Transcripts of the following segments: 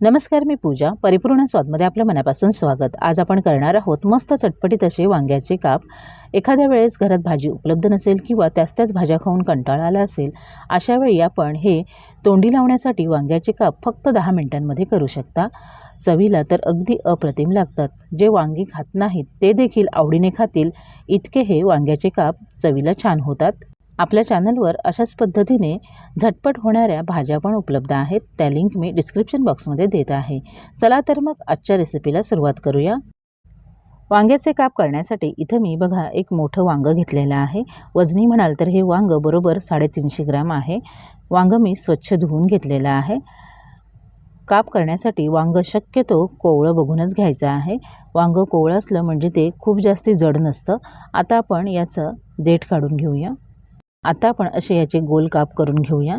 नमस्कार मी पूजा. परिपूर्ण स्वादमध्ये आपलं मनापासून स्वागत. आज आपण करणार आहोत मस्त चटपटीत असे वांग्याचे काप. एखाद्या वेळेस घरात भाजी उपलब्ध नसेल किंवा त्याच त्याच भाज्या खाऊन कंटाळा आला असेल अशा वेळी आपण हे तोंडी लावण्यासाठी वांग्याचे काप फक्त दहा मिनिटांमध्ये करू शकता. चवीला तर अगदी अप्रतिम लागतात. जे वांगी खात नाहीत ते देखील आवडीने खातील. इतके हे वांग्याचे काप चवीला छान होतात. आपल्या चॅनलवर अशाच पद्धतीने झटपट होणाऱ्या भाज्या पण उपलब्ध आहेत. त्या लिंक मी डिस्क्रिप्शन बॉक्समध्ये देत आहे. चला तर मग आजच्या रेसिपीला सुरुवात करूया. वांग्याचे काप करण्यासाठी इथं मी बघा एक मोठं वांगं घेतलेलं आहे. वजनी म्हणाल तर हे वांगं बरोबर साडेतीनशे ग्राम आहे. वांगं मी स्वच्छ धुवून घेतलेलं आहे. काप करण्यासाठी वांगं शक्यतो कोवळं बघूनच घ्यायचं आहे. वांगं कोवळं असलं म्हणजे ते खूप जास्ती जड नसतं. आता आपण याचं देठ काढून घेऊया. आता आपण असे याचे गोल काप करून घेऊया.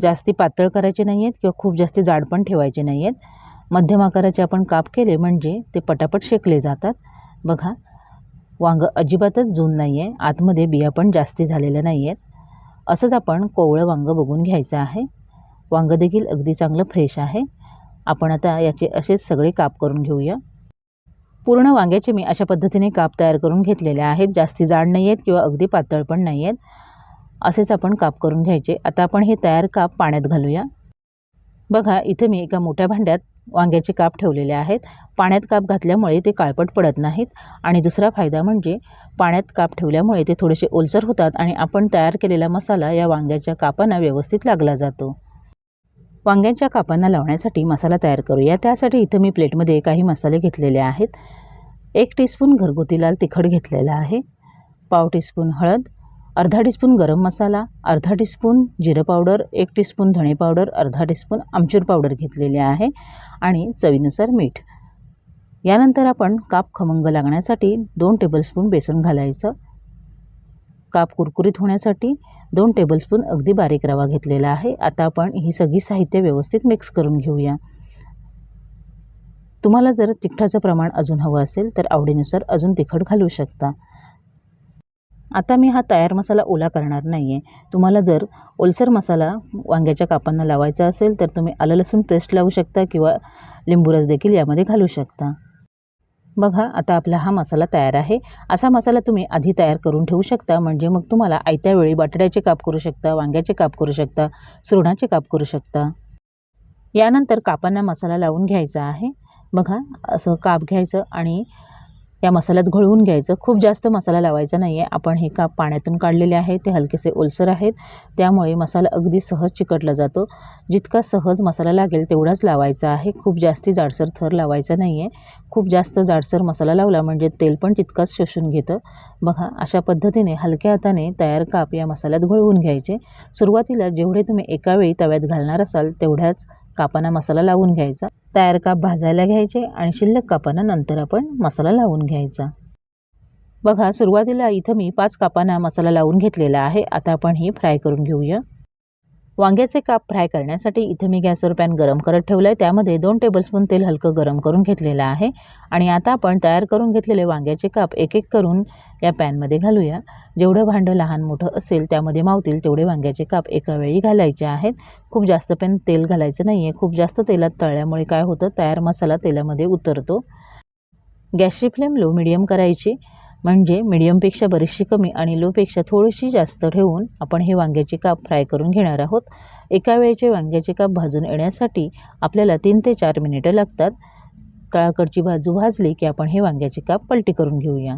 जास्ती पातळ करायचे नाही आहेत किंवा खूप जास्ती जाड पण ठेवायचे नाही आहेत मध्यम आकाराचे आपण काप केले म्हणजे ते पटापट शेकले जातात. बघा वांगं अजिबातच जून नाही आहे आतमध्ये बिया पण जास्ती झालेल्या नाही आहेत असंच आपण कोवळं वांगं बघून घ्यायचं आहे. वांगं देखील अगदी चांगलं फ्रेश आहे. आपण आता याचे असेच सगळे काप करून घेऊया. पूर्ण वांग्याचे मी अशा पद्धतीने काप तयार करून घेतलेले आहेत. जास्ती जाड नाही आहेत किंवा अगदी पातळ पण नाही आहेत. असेच आपण काप करून घ्यायचे. आता आपण हे तयार काप पाण्यात घालूया. बघा इथे मी एका मोठ्या भांड्यात वांग्याचे काप ठेवलेले आहेत. पाण्यात काप घातल्यामुळे ते काळपट पडत नाहीत. आणि दुसरा फायदा म्हणजे पाण्यात काप ठेवल्यामुळे ते थोडेसे ओलसर होतात आणि आपण तयार केलेला मसाला या वांग्याच्या कापांना व्यवस्थित लागला जातो. वांग्यांच्या कापांना लावण्यासाठी मसाला तयार करूया. त्यासाठी इथं मी प्लेटमध्ये काही मसाले घेतलेले आहेत. एक टीस्पून घरगुती लाल तिखट घेतलेला आहे. पाव टीस्पून हळद अर्धा टीस्पून गरम मसाला अर्धा टीस्पून जिरं पावडर एक टीस्पून धणे पावडर अर्धा टीस्पून आमचूर पावडर घेतलेली आहे आणि चवीनुसार मीठ. यानंतर आपण काप खमंग लागण्यासाठी दोन टेबलस्पून बेसन घालायचं. काप कुरकुरीत होण्यासाठी दोन टेबलस्पून अगदी बारीक रवा घेतलेला आहे. आता आपण ही सगळी साहित्य व्यवस्थित मिक्स करून घेऊया. तुम्हाला जर तिखटाचं प्रमाण अजून हवं असेल तर आवडीनुसार अजून तिखट घालू शकता. आता मी हा तयार मसाला ओला करणार नाही आहे तुम्हाला जर ओलसर मसाला वांग्याच्या कापांना लावायचा असेल तर तुम्ही आलं लसूण पेस्ट लावू शकता किंवा लिंबूरस देखील यामध्ये घालू शकता. बघा आता आपला हा मसाला तयार आहे. असा मसाला तुम्ही आधी तयार करून ठेवू शकता. म्हणजे मग तुम्हाला आयत्या वेळी बटाट्याचे काप करू शकता वांग्याचे काप करू शकता सुरणाचे काप करू शकता. यानंतर कापांना मसाला लावून घ्यायचा आहे. बघा असं काप घ्यायचं आणि या मसाल्यात घोळवून घ्यायचं. खूप जास्त मसाला लावायचा नाही आहे आपण हे काप पाण्यातून काढलेले आहे ते हलकेसे ओलसर आहेत. त्यामुळे मसाला अगदी सहज चिकटला जातो. जितका सहज मसाला लागेल तेवढाच लावायचा आहे. खूप जास्ती जाडसर थर लावायचा नाही आहे खूप जास्त जाडसर मसाला लावला म्हणजे तेल पण तितकंच शोषून घेतं. बघा अशा पद्धतीने हलक्या हाताने तयार काप या मसाल्यात घोळवून घ्यायचे. सुरुवातीला जेवढे तुम्ही एका वेळी तव्यात घालणार असाल तेवढ्याच कापांना मसाला लावून घ्यायचा. तयार काप भाजायला घ्यायचे आणि शिल्लक कापांना नंतर आपण मसाला लावून घ्यायचा. बघा सुरुवातीला इथं मी पाच कापांना मसाला लावून घेतलेला आहे. आता आपण ही फ्राय करून घेऊया. वांग्याचे काप फ्राय करण्यासाठी इथं मी गॅसवर पॅन गरम करत ठेवलं आहे त्यामध्ये दोन टेबलस्पून तेल हलकं गरम करून घेतलेलं आहे. आणि आता आपण तयार करून घेतलेले वांग्याचे काप एक एक करून या पॅनमध्ये घालूया. जेवढं भांडं लहान मोठं असेल त्यामध्ये मावतील तेवढे वांग्याचे काप एका वेळी घालायचे आहेत. खूप जास्त पण तेल घालायचं नाही आहे खूप जास्त तेलात तळल्यामुळे काय होतं? तयार मसाला तेलामध्ये उतरतो. गॅसची फ्लेम लो मिडियम करायची. म्हणजे मिडियमपेक्षा बरीचशी कमी आणि लोपेक्षा थोडीशी जास्त ठेवून आपण हे वांग्याचे काप फ्राय करून घेणार आहोत. एका वेळेचे वांग्याचे काप भाजून येण्यासाठी आपल्याला तीन ते चार मिनिटं लागतात. तळाकडची बाजू भाजली की आपण हे वांग्याचे काप पलटी करून घेऊया.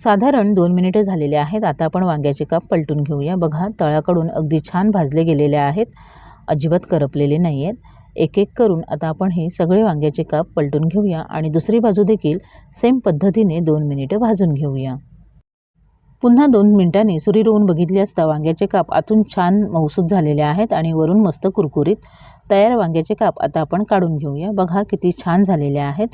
साधारण दोन मिनिटं झालेले आहेत. आता आपण वांग्याचे काप पलटून घेऊया. बघा तळाकडून अगदी छान भाजले गेलेले आहेत. अजिबात करपलेले नाही आहेत एक एक करून आता आपण हे सगळे वांग्याचे काप पलटून घेऊया आणि दुसरी बाजू देखील सेम पद्धतीने दोन मिनिटं भाजून घेऊया. पुन्हा दोन मिनिटांनी सुरी रोवून बघितली असता वांग्याचे काप आतून छान मौसूद झालेले आहेत आणि वरून मस्त कुरकुरीत तयार वांग्याचे काप आता आपण काढून घेऊया. बघा किती छान झालेले आहेत.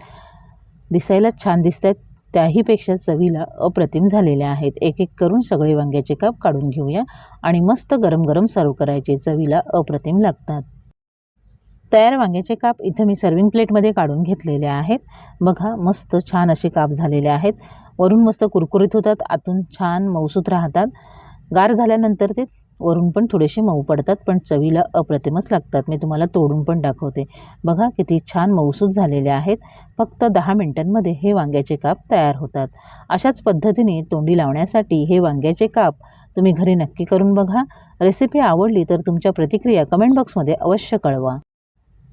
दिसायला छान दिसत आहेत त्याहीपेक्षा चवीला अप्रतिम झालेल्या आहेत. एक एक करून सगळे वांग्याचे काप काढून घेऊया आणि मस्त गरम गरम सर्व करायचे. चवीला अप्रतिम लागतात. तयार वांग्याचे काप इथं मी सर्विंग प्लेटमध्ये काढून घेतलेले आहेत. बघा मस्त छान असे काप झालेले आहेत. वरून मस्त कुरकुरीत होतात आतून छान मऊसूत राहतात. गार झाल्यानंतर ते वरून पण थोडेसे मऊ पडतात पण चवीला अप्रतिमच लागतात. मी तुम्हाला तोडून पण दाखवते. बघा किती छान मऊसूत झालेले आहेत. फक्त दहा मिनटांमध्ये हे वांग्याचे काप तयार होतात. अशाच पद्धतीने तोंडी लावण्यासाठी हे वांग्याचे काप तुम्ही घरी नक्की करून बघा. रेसिपी आवडली तर तुमच्या प्रतिक्रिया कमेंट बॉक्समध्ये अवश्य कळवा.